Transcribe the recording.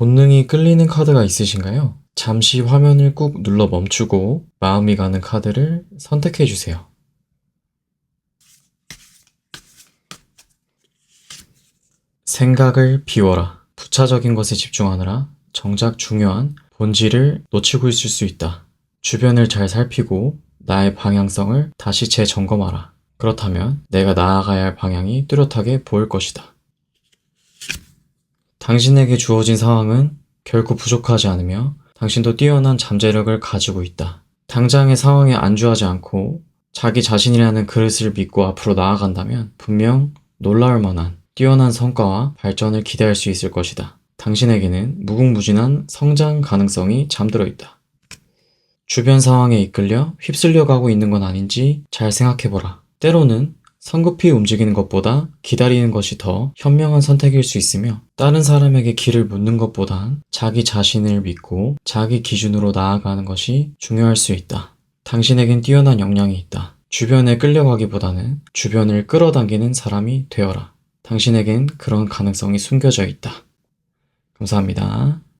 본능이 끌리는 카드가 있으신가요? 잠시 화면을 꾹 눌러 멈추고 마음이 가는 카드를 선택해 주세요. 생각을 비워라. 부차적인 것에 집중하느라 정작 중요한 본질을 놓치고 있을 수 있다. 주변을 잘 살피고 나의 방향성을 다시 재점검하라. 그렇다면 내가 나아가야 할 방향이 뚜렷하게 보일 것이다. 당신에게 주어진 상황은 결코 부족하지 않으며 당신도 뛰어난 잠재력을 가지고 있다. 당장의 상황에 안주하지 않고 자기 자신이라는 그릇을 믿고 앞으로 나아간다면 분명 놀라울 만한 뛰어난 성과와 발전을 기대할 수 있을 것이다. 당신에게는 무궁무진한 성장 가능성이 잠들어 있다. 주변 상황에 이끌려 휩쓸려 가고 있는 건 아닌지 잘 생각해보라. 때로는 성급히 움직이는 것보다 기다리는 것이 더 현명한 선택일 수 있으며 다른 사람에게 길을 묻는 것보단 자기 자신을 믿고 자기 기준으로 나아가는 것이 중요할 수 있다. 당신에겐 뛰어난 역량이 있다. 주변에 끌려가기보다는 주변을 끌어당기는 사람이 되어라. 당신에겐 그런 가능성이 숨겨져 있다. 감사합니다.